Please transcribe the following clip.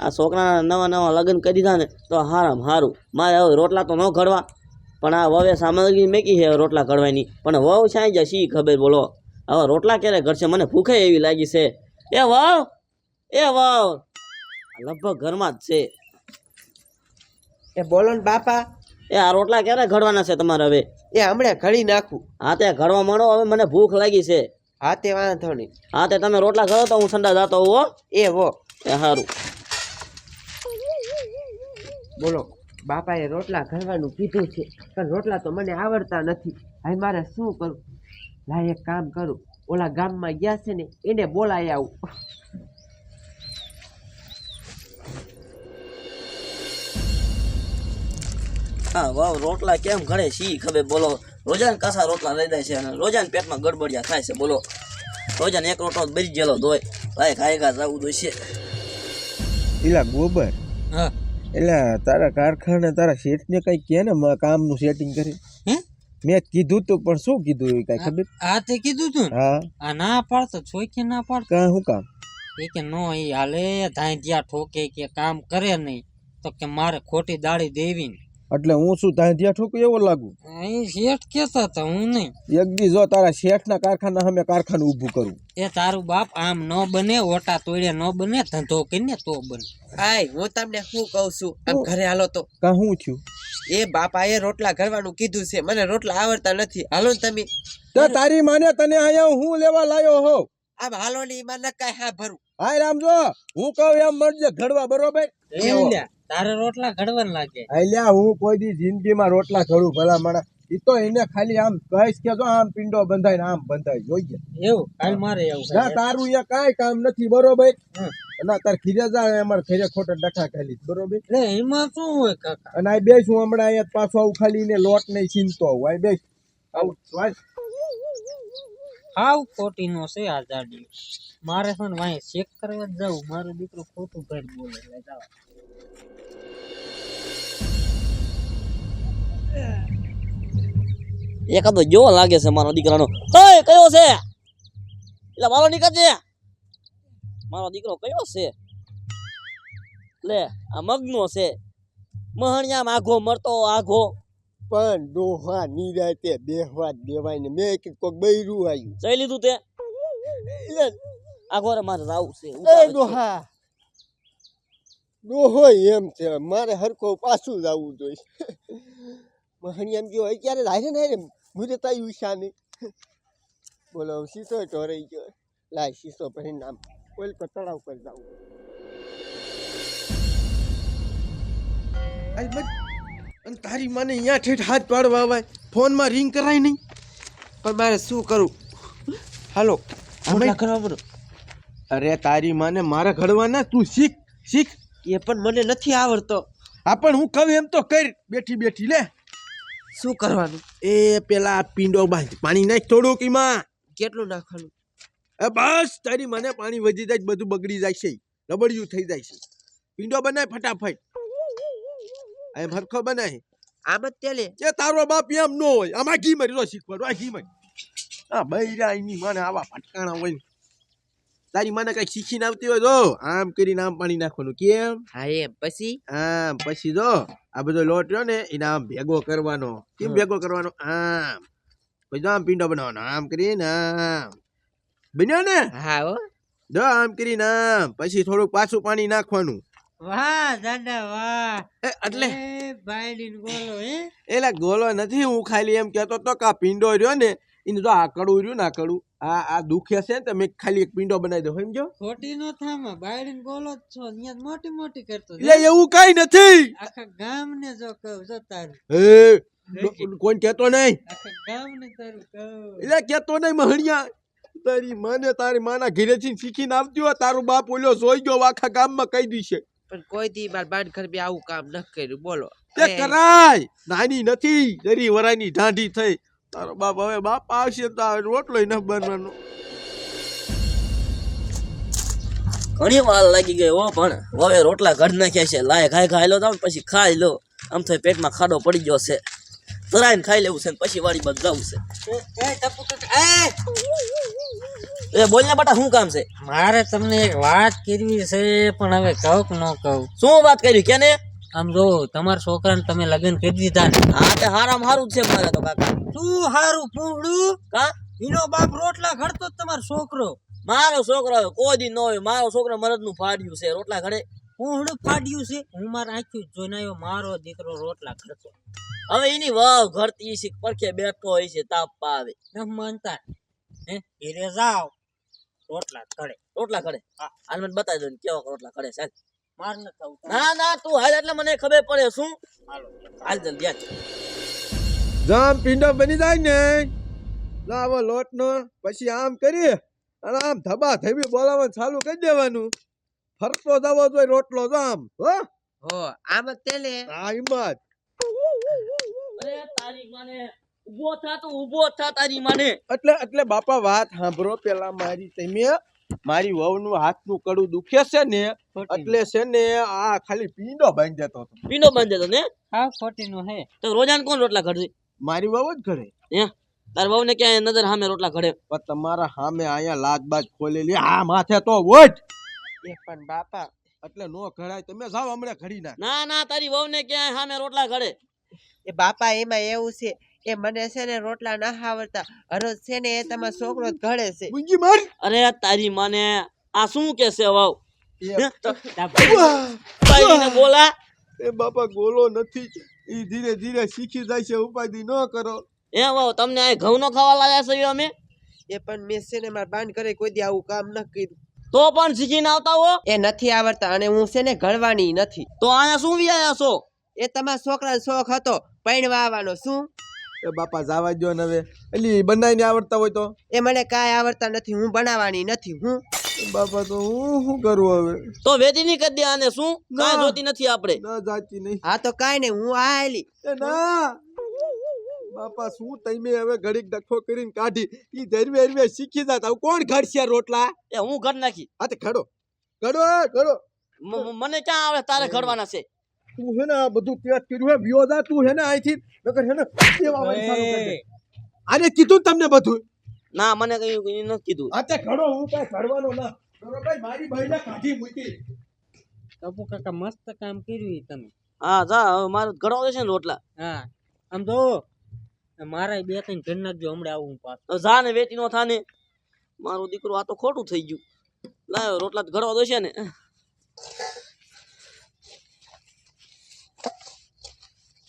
આ છોકરાના નવા નવા લગ્ન કરી દીધા ને તો હારામ હારું. મારે હવે રોટલા તો ન ઘડવા. પણ આ વવે સામગ્રી મેકી છે રોટલા ઘડવાની. પણ વવ સાંઈ જાય શી ખબર બોલો. હવે રોટલા ક્યારે ઘડશે? મને ભૂખે એવી લાગી છે. એ વાવ! એ વાવ! લગભગ ઘરમાં જ છે. એ બોલો ને બાપા. એ આ રોટલા ક્યારે ઘડવાના છે તમારે હવે? એ હમણાં ઘડી નાખું. હા તે ઘડવા માંડો. હવે મને ભૂખ લાગી છે. હા તે વાંધો નહીં. હા તે તમે રોટલા ઘડો તો હું સંડા જાતો હો. એ હો એ સારું બોલો બાપાએ રોટલા ઘડવાનું કીધું છે પણ રોટલા તો મને આવડતા નથી. હવે મારે શું કરું? લાય એક કામ કરું ઓલા ગામમાં ગયા છે ને એને બોલાય આવું. હા વાવ રોટલા કેમ ઘડે શી ખબર બોલો. રોજાન કાસા રોટલા લઈ જાય છે અને રોજાન પેટમાં ગડબડિયા થાય છે બોલો. રોજાન એક રોટલો બરી ગયેલો ધોય ભાઈ ખાઈ ખા જવું જોઈશે. એલા ગોબર. હા. એટલે તારા કારખાને તારા શેઠને કઈ કે ને કામનું સેટિંગ કરી. હે? મેં કીધું તું પણ શું કીધું એ કઈ ખબર? આ તે કીધું તું? ને હા. આ ના પાડતો છોઈ ના પાડતો કા શું કામ? એ કે નો એ હાલે ધાંધિયા ઠોકે કે કામ કરે નહીં તો કે મારે ખોટી દાળી દેવી ને. એટલે હું શું ત્યાં ઠોકું એવો લાગુ? એ શેઠ કેતા હતા હું નહીં. એક દી જો તારા શેઠના કારખાના અમે કારખાનું ઊભું કરું. એ તારું બાપ આમ ન બને ઓટા તોડે ન બને ધંધો કરીને તો બને. આય હું તમને શું કહું છું? આમ ઘરે હાલો તો. કા હું થયું? એ બાપાએ રોટલા ઘડવાનું કીધું છે. મને રોટલા આવડતા નથી. હાલો ને તમે. તો તારી માને તને અહીંયા હું લેવા લાયો હો? આમ હાલો ને એમાં ન કાંઈ હા ભરું. હાય રામ જો હું કહું એમ મળજે ઘડવા બરોબર? તારે રોટલા ઘડવા લાગે. અલ્યા હું કોઈ દી જિંદગીમાં રોટલા ઘડું ભલા માણા ઈ તો એને ખાલી આમ કહીશ કે જો આમ પિંડો બંધાય ને આમ બંધાય જોઈએ એવું? કાલ મારે એવું ના તારું એ કાંઈ કામ નથી બરોબર. ના તાર ખીરે જા અમારે ખીરે ખોટા ડખા ખાલી બરોબર? એટલે એમાં શું હોય કાકા? અને આ બેસ હું હમણાં અહીંયા પાછો આવું ખાલી ને લોટ નહીં છીનતો આવું આ બેસ આવું વાય. હાવ ખોટી નો છે આ જાડી. મારે છે ને વાંહે ચેક કરવા જ જવું મારો દીકરો ખોટું ભાઈ બોલે. એટલે જાવ એકાદો જેવો લાગે છે મારો દીકરાનો. ઓય કયો છે? એટલે મારો નીકળજે મારો દીકરો કયો છે? લે આ મગનો છે. મહણિયા આઘો મરતો આઘો. પણ ડોહા નિરાતે બેહવા દેવાય ને મેં કે કોક બૈરું આવ્યું જઈ લીધું તે? આઘો રે મારે રાવ છે એ ડોહા. ડોહો એમ છે મારે હરખો પાછું જવું જોઈએ. મહણી એમ ગયો અત્યારે છે ને રે. મુજે તાઈ ઉષાની બોલો શીશો ઢોરાઈ ગયો. લાય શીશો પછી નામ ઓઇલ પર તળાવ પર જાવું અને તારી માને અહીંયા ઠેઠ હાથ પાડવા આવે ફોનમાં રિંગ કરાય નહીં. પણ મારે શું કરું? હાલો અરે તારી માને મારે ઘડવાના? તું શીખ શીખ. એ પણ મને નથી આવડતો. આ પણ હું કહું એમ તો કર. બેઠી બેઠી લે. શું કરવાનું? એ પેલા પીંડો બાંધ. પાણી નાખ થોડુંક એમાં. કેટલું નાખવાનું? એ બસ તારી મને પાણી વધી જાય બધું બગડી જાય છે. રબડિયું થઈ જાય છે. પીંડો બનાય ફટાફટ. એમ હરખો બનાય. આમ જ તેલે? એ તારો બાપ એમ ન હોય. આમાં ઘી મરી લો શીખવાડો આ ઘી મરી આ બૈરા એની મને આવા ફટકાણા હોય. તારી મને કઈ શીખીને આવતી હોય તો આમ કરીને આમ પાણી નાખવાનું કેમ હા એમ પછી આમ પછી જો આ બધો લોટ રહ્યો ને એને આમ ભેગો કરવાનો કેમ ભેગો કરવાનો આમ પછી જો આમ પીંડો બનાવવાનો આમ કરીને આમ બન્યો ને હા હો જો આમ કરીને આમ પછી થોડુંક પાછું પાણી નાખવાનું વાહ દાદા વાહ એ એટલે ભાઈ ગોલો બોલો હે એલા ગોલો નથી હું ખાલી એમ કહેતો તો કે આ પીંડો રહ્યો ને એને જો આ કડું રહ્યું ને આ કડું આ આ દુખે છે ને તો મેં ખાલી એક પીંડો બનાવી દો સમજો? ખોટી નો થામાં બાયડીન બોલો છો અહીંયા મોટી મોટી કરતો એટલે એવું કઈ નથી. આખા ગામ ને જો કહું જો તારું. એ કોઈ કહેતો નહીં. આખા ગામ ને તારું કહું. એટલે કહેતો નહીં મહણિયા તારી માને તારી માના ઘરેથી શીખીને આવતી હોય તારું બાપ ઓલ્યો જોઈ ગયો આખા ગામમાં કહી દીશે પણ કોઈ દી માર બાન ઘર બી આવું કામ ન કર્યું બોલો. તે કરાય. નાની નથી જરી વરાની ઢાંઢી થઈ. તારો બાપ હવે બાપ આવશે તો આ રોટલો ન બનવાનો. ઘણી વાર લાગી ગઈ હો પણ હવે રોટલા ઘડ નાખ્યા છે. લાય ખાઈ ખાઈ લો તમે પછી ખાઈ લો. આમ તો પેટમાં ખાડો પડી ગયો છે. તરાઈને ખાઈ લેવું છે ને પછી વાળી બાજુ જવું છે એ બોલ ને બટા શું કામ છે? મારે તમને એક વાત કરવી છે પણ હવે કહું કે ન કહું? શું વાત કરી? કેને? આમ જો તમારા છોકરાને તમે લગ્ન કરી દીધા ને. હા તે હારામ હારું છે મારે તો કાકા. શું હારું પૂંગડું કા? એનો બાપ રોટલા ઘડતો તમારો છોકરો. મારો છોકરો કોઈ દી ન હોય. મારો છોકરો મરદનું ફાડ્યું છે રોટલા ઘડે. પૂંગડું ફાડ્યું છે? હું મારા આંખ્યું જોઈને આવ્યો મારો દીકરો રોટલા ઘડતો. હવે એની વાવ ઘરતી છે પરખે બેઠો હોય છે તાપ પાવે. ન માનતા. હે ઘેરે જાઓ. રોટલા ઘડે. રોટલા ઘડે? હા. હાલ મને બતાવી દો કેવા રોટલા ઘડે સાહેબ માર ન થવું ના ના તું હાલ એટલે મને ખબર પડે શું? હાલ. જલ્દી હાલ. જામ પીંડો બની જાય ને. લાવો લોટનો પછી આમ કરી અને આમ ધબા ધબી બોલાવવાનું ચાલુ કરી દેવાનું. ફરતો જવો જોઈએ રોટલો આમ હો? હો આમ જ તેલે આ હિંમત અરે તારી માને ઊભો થા તો ઊભો થા તારી માને. એટલે એટલે બાપા વાત સાંભળો પેલા મારી તમે. મારી વહુનું હાથનું કડું દુખે છે ને એટલે છે ને આ ખાલી પીંડો બાંધી દેતો હતો. પીંડો બાંધી દેતો ને? હા ખોટી નો હે. તો રોજાન કોણ રોટલા ઘડે મારી વહુ જ ઘડે. હે? તાર વહુ ને ક્યાંય નજર સામે રોટલા ઘડે? પણ તમારા સામે અહીંયા લાજ બાજ ખોલેલી આ માથે તો વોટ એ પણ બાપા. એટલે નો ઘડાય તમે જાઓ હમણાં ઘડી ના ના ના તારી વહુ ને ક્યાંય સામે રોટલા ઘડે. એ બાપા એમાં એવું છે એ મને છે ને રોટલા ના આવડતા હરોજ છે ને એ તમારો છોકરો ઘડે છે. અરે તારી માને આ શું કે છે વાવ? બોલા. એ બાપા ગોલો નથી. ઈ ધીરે ધીરે શીખી જાય છે ઉપાધિ ન કરો. એ વાવ તમને આ ઘઉં નો ખાવા લાયા છે અમે? એ પણ મેં છે ને મારા બાન કરે કોઈ દી આવું કામ ન કર્યું. તો પણ શીખીને આવતા હો? એ નથી આવડતા અને હું છે ને ઘડવાની નથી. તો આયા શું વ્યાયા છો? એ તમારા છોકરાનો શોખ હતો પૈણવા આવવાનો. શું? એ બાપા જાવા દ્યો ને હવે. એટલે બનાવીને આવડતા હોય તો? એ મને કાંઈ આવડતા નથી હું બનાવવાની નથી હું. બાપા તો હું શું કરું હવે? તો વેચી ની કરી દે આને શું? કાંઈ ના. જોતી નથી આપણે. ના જાતી નહીં. હા તો કાંઈ નહીં હું આયેલી એ ના. બાપા શું તમે હવે ઘડીક ડખો કરીને કાઢી ઈ ધરવે હરવે શીખી જાત. હવે કોણ ઘડશે આ રોટલા? એ હું ઘર નાખી. હા તે ઘડો. ઘડો ઘડો. મને ક્યાં આવડે? તારે ઘડવાના છે. તું છે ને આ બધું તેજ કર્યું હે વિયોદા તું છે ને અહીંથી નકર છે ને સેવા વાળી ચાલુ કરી દે. આને કીધું ને તમને બધું? ના મને કઈ કઈ નથી કીધું. આ તે ઘડો હું કઈ ઘડવાનો ના. ભાઈ મારી ભાઈને કાઢી મૂકી. કપુ કાકા મસ્ત કામ કર્યું ઈ તમે. હા જા હવે મારે ઘડવા છે ને રોટલા. હા આમ જો મારા બે ત્રણ ઘર નાખજો હમણાં આવું હું પાછું. જા ને વેચી નો થાને. મારો દીકરો આ તો ખોટું થઈ ગયું. લાયો રોટલા તો ઘડવા દો છે ને.